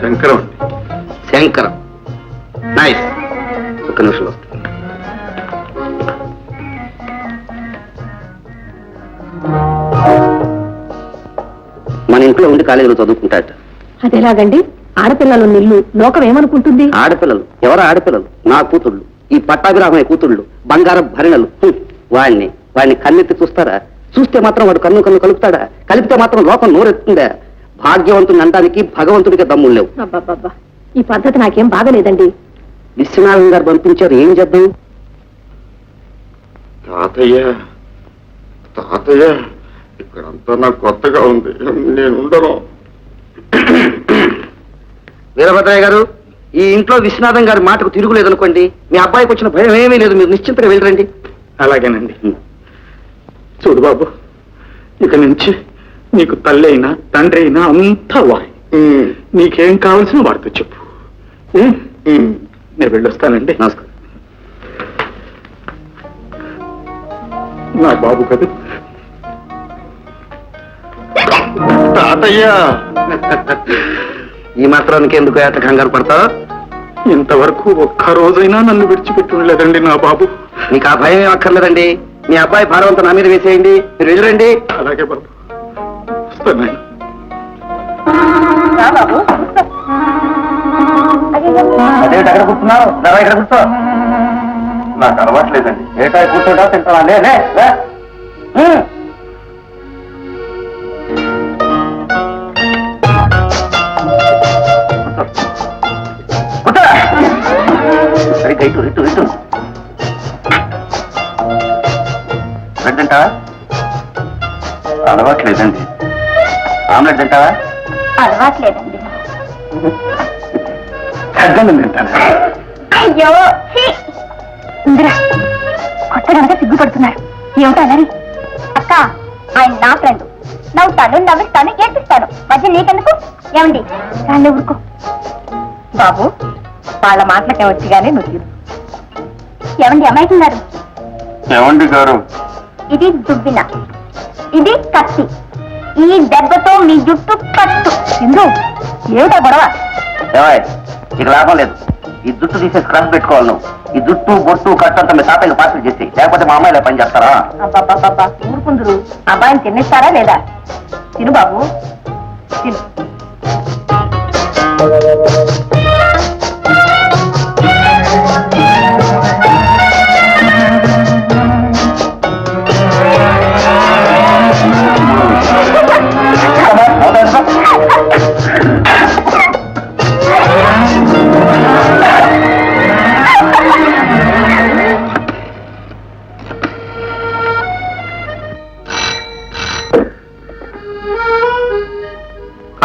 శంకరం అండి. శంకరం. నైస్ ఒక్క నిమిషం వస్తా మన ఇంట్లో ఉండి కాలేజీలో చదువుకుంటాట అదెలాగండి ఆడపిల్లలు నిల్లు లోకం ఏమనుకుంటుంది? ఆడపిల్లలు. ఎవరు ఆడపిల్లలు? నా కూతుళ్ళు. ఈ పట్టాభిరామయ్య కూతుళ్ళు బంగారం భరిణలు. హ్మ్. వాణ్ణి వాణ్ణి కన్నెత్తి చూస్తారా? చూస్తే మాత్రం వాడు కన్ను కన్ను కలుపుతాడా? కలిపితే మాత్రం లోకం నోరెత్తుందా? భాగ్యవంతుని అనడానికి భగవంతుడికి దమ్ములు లేవు. అబ్బబ్బబ్బా. ఈ పద్ధతి నాకేం బాగలేదండి విశ్వనాథం గారు పంపించారు ఏం చేద్దాం? తాతయ్య తాతయ్య ఇక్కడంతా నాకు కొత్తగా ఉంది. నేను ఉండను. వీరభద్రయ్య గారు ఈ ఇంట్లో విశ్వనాథం గారి మాటకు తిరుగులేదనుకోండి మీ అబ్బాయికి వచ్చిన భయం ఏమీ లేదు మీరు నిశ్చింతగా వెళ్ళరండి. అలాగేనండి. చూడు బాబు ఇక నుంచి నీకు తల్లి అయినా తండ్రి అయినా అంతా వాయి. నీకేం కావాల్సిన వాడితో చెప్పు? నేను వెళ్ళొస్తానండి. నమస్కారం. నా బాబు కదా. తాతయ్య! ఈ మాత్రానికి ఎందుకు ఏట కంగారు పడతావు? ఇంతవరకు ఒక్క రోజైనా నన్ను విడిచిపెట్టి ఉండలేదండి నా బాబు. మీకు ఆ భయం అక్కర్లేదండి. మీ అబ్బాయి భారవంతం నా మీద వేసేయండి. మీరు వెళ్ళరండి. అలాగే బాబు. వస్తాను అదేమిటి అక్కడ కూర్చున్నావు. నరా ఇక్కడ కూర్చో. నాకు అలవాట్లేదండి. ఏటా కూర్చోటా తింటావా? లే లే. సరిగ్గా ఇటు ఇటు ఇటు. బ్రెడ్ అలవాట్లేదండి. ఆమ్లెట్ తింటావా? అలవాట్లేదండి. తగ్గండి తింటాను. అయ్యో ఇందిరా కొత్తగా సిగ్గుపడుతున్నారు. ఏమిటా మరి అక్క ఆయన నా ఫ్రెండ్ నవ్వుతాను నవ్విస్తాను ఏడ్పిస్తాను. మధ్య నీకెందుకు? ఏమండి? రాళ్ళు ఊరుకో. బాబు వాళ్ళ మాటలకే వచ్చి కానీ నువ్వు. ఏమండి అమ్మాయికున్నారు ఏమండి గారు? ఇది దుబ్బిన ఇది కత్తి. ఈ దెబ్బతో మీ జుట్టు కట్టు ఇందు ఏమిటా గొడవ? ఇక లాభం లేదు. ఈ జుట్టు తీసేసి క్రష్ పెట్టుకోవాలి నువ్వు. ఈ జుట్టు బొట్టు కట్టంతా మీ తాతయ్య పాత్ర చేసి. లేకపోతే మా అమ్మాయిలా పని చేస్తారా? ఊరుకుందురు. అబ్బాయిని తినేస్తారా లేదా? తిను బాబు. తిను.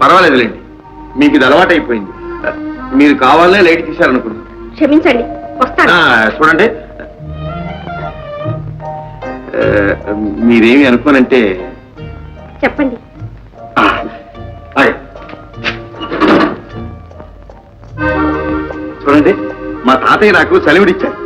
పర్వాలేదులేండి. మీకు ఇది అలవాటైపోయింది. మీరు కావాలనే లైట్ తీశారనుకున్నాను క్షమించండి వస్తాను. చూడండి. మీరేమి అనుకోనంటే చెప్పండి. మా తాతయ్య నాకు సెలవుడిచ్చారు